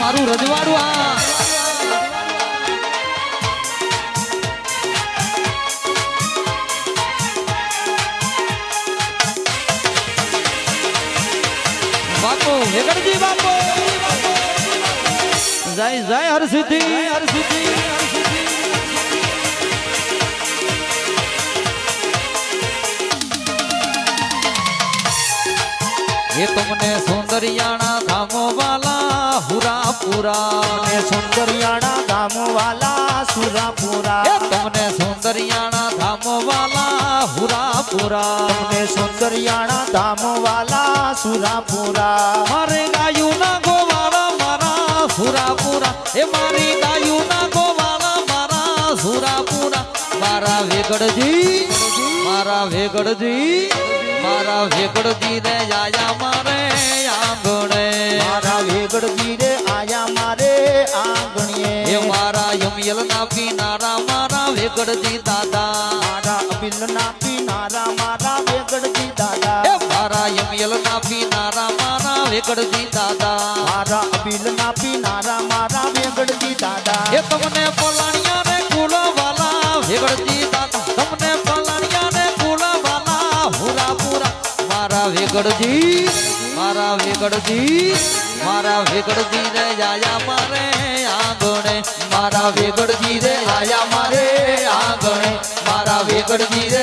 મારું રજવાડું આ. બાપુ વેગડજી બાપુ. જય જય હરસિદ્ધિ હરસિદ્ધિ. એ તમને સુંદરિયાણા ધામો વાલા હુરા પુરા ને સુંદરિયાણા ધામવાલા વાલા સુરાપુરા તમને સુંદરિયાણા ધામવાલા હુરાપુરા તમને સુંદરિયાણા ધામવાલા સુરાપુરા. મારે ગાયું ના ગોવાળા મારા સુરાપુરા એ મારી ગાયું ના ગોવાળા મારા સુરાપુરા મારા વેગડજી મારા વેગડજી મારા વેગડજી ને આયા મારે આંગણે. મારે આંગણીએ એ મારા યમયલ ના પીનારા મારા વેગડજી દાદા. મારા અબિલ ના પીનારા મારા વેગડજી દાદા. એ મારા યમયલ ના પીનારા મારા વેગડજી દાદા. મારા અબિલ ના પીનારા મારા વેગડજી દાદા. એ તમને પલાણિયા ને કુલો વાલા વેગડજી દાદા. તમને પલાણિયા ને કુલો વાલા હુરા પુરા. મારા વેગડજી મારા વેગડજી મારા વેગડજી રે આયા મારે. મારા વેગડજી રે આયા મારે આંગણે. મારા વેગડજી રે